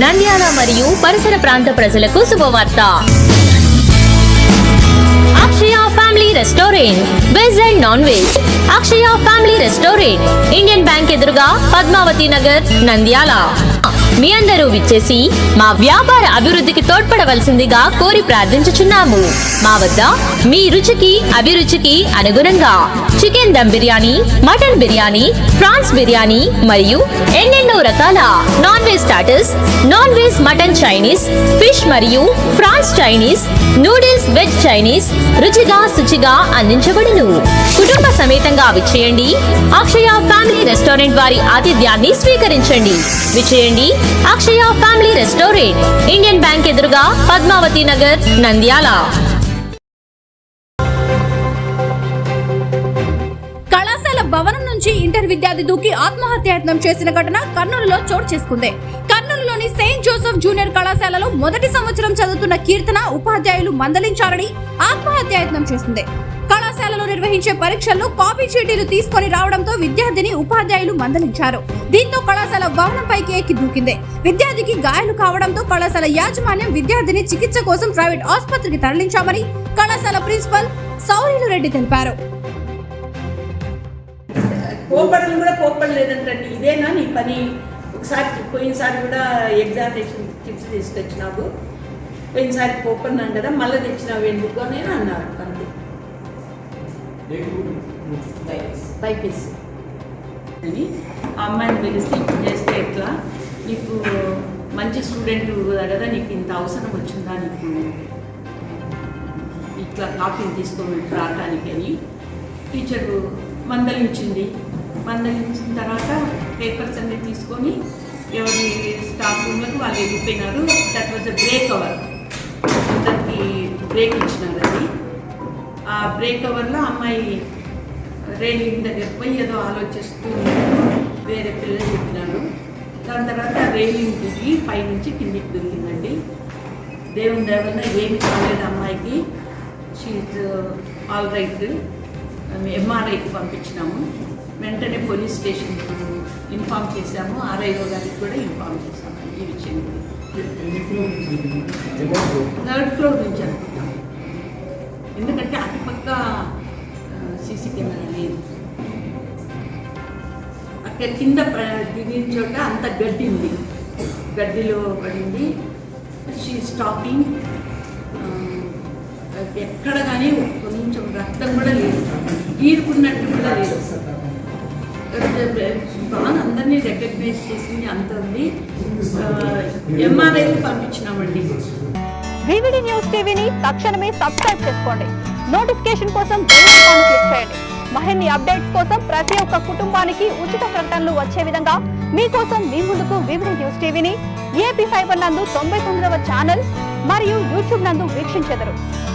నంద్యాల మరియు పరిసర ప్రాంత ప్రజలకు శుభవార్త. Akshaya family restaurant veg and non veg. Akshaya family restaurant Indian bank ఎదురుగా పద్మావతి నగర్ నంద్యాల. మీ అందరూ విచ్చేసి మా వ్యాపార అభివృద్ధికి తోడ్పడవలసిందిగా కోరి ప్రార్థించుచున్నాము. మా వద్ద మీ రుచికి అభిరుచికి అనుగుణంగా chicken dum biryani mutton biryani prawns biryani మరియు ఎన్నెన్నో రకాల non veg starters non veg mutton Chinese fish మరియు prawns Chinese noodles veg Chinese రుచిగా శుచిగా అందించబడును. కుటుంబ సమేతంగా విచ్చేయండి. అక్షయ ఫ్యామిలీ రెస్టారెంట్ వారి ఆతిథ్యాన్ని స్వీకరించండి. విచ్చేయండి. Akshaya family restaurant Indian bank ఎదురుగా పద్మావతి నగర్ నంద్యాల. నుంచి ఇంటర్ విద్యార్థి దూకి ఆత్మహత్యాయత్నం చేసిన ఘటన కర్నూలులో చోటు చేసుకుంది. కర్నూలులోని సెయింట్ జోసెఫ్ జూనియర్ కళాశాలలో మొదటి సంవత్సరం చదువుతున్న కీర్తన ఉపాధ్యాయులు మందలించారని ఆత్మహత్యాయత్నం చేసింది. కళాశాలలో నిర్వహించే పరీక్షల్లో కాపీ చీటీలు తీసుకొని రావడంతో విద్యార్థిని ఉపాధ్యాయులు మందలించారు. దీంతో కళాశాల భవనంపైకి ఎక్కి దూకింది. విద్యార్థికి గాయాలు కావడంతో కళాశాల యాజమాన్యం విద్యార్థిని చికిత్స కోసం ప్రైవేట్ ఆసుపత్రికి తరలించామని కళాశాల ప్రిన్సిపల్ సౌరీలు రెడ్డి తెలిపారు. కోపడలు కూడా కోపడలేదంటండి ఇదేనా నీ పని? ఒకసారి పోయినసారి కూడా ఎగ్జామినేషన్ కిట్స్ తీసుకొచ్చినావు. పోయినసారి కోపడినాను కదా మళ్ళీ తెచ్చినావు ఎందుకు అని అన్నారు. అంతే. బైపీసీ. అని ఆ అమ్మాయిని పిలిస్తే ఇప్పుడు చేస్తే ఎట్లా? నీకు మంచి స్టూడెంట్ కదా నీకు ఇంత అవసరం వచ్చిందా నీకు? ఇట్లా కాపీని తీసుకొని రావటానికి అని. టీచరు మందలించింది. మందలించిన తర్వాత పేపర్స్ అన్ని తీసుకొని ఎవరి స్టాఫ్ రూమ్లకు వాళ్ళు వెళ్ళిపోయినారు. That was a break hour అందరికి బ్రేక్ ఇచ్చినారు అది. ఆ బ్రేక్ అవర్లో అమ్మాయి రైలింగ్ దగ్గరికి పోయి ఏదో ఆలోచిస్తూ వేరే పిల్లలు చెప్పినాను దాని తర్వాత రైలింగ్ దిగి పైనుంచి కిందికి దొరికిందండి దేవుని దేవన ఏమి కాలేదు అమ్మాయికి. షీజ్ ఆల్ రైట్ ఎంఆర్ఐకి పంపించినాము. వెంటనే పోలీస్ స్టేషన్ ఇన్ఫామ్ చేశాము. ఆర్ఐఓ గారికి కూడా ఇన్ఫామ్ చేశాము ఈ విషయం. థర్డ్ ఫ్లోర్ నుంచి అనుకుంటాం ఎందుకంటే అటుపక్క సీసీ కెమెరా లేదు. అక్కడ కింద దిగిన చోట అంత గడ్డి ఉంది. గడ్డిలో పడింది. షీ స్టాపింగ్ ఎక్కడ కానీ కొంచెం రక్తం కూడా లేదు. ఈడుకున్నట్టు కూడా లేదు. బాగా అందరినీ రికగ్నైజ్ చేసింది అంత ఉంది. ఎంఆర్ఐకి పంపించినామండి. వివిడి న్యూస్ టీవీని తక్షణమే సబ్స్క్రైబ్ చేసుకోండి. నోటిఫికేషన్ కోసం బెల్ ఐకాన్ క్లిక్ చేయండి. మరిన్ని అప్డేట్స్ కోసం ప్రతి ఒక్క కుటుంబానికి ఉచిత ప్రకటనలు వచ్చే విధంగా మీకోసం మీ ముందుకు వివిడి న్యూస్ టీవీని ఏపీ ఫైబర్ నందు తొంభై తొమ్మిదవ ఛానల్ మరియు యూట్యూబ్ నందు వీక్షించెదరు.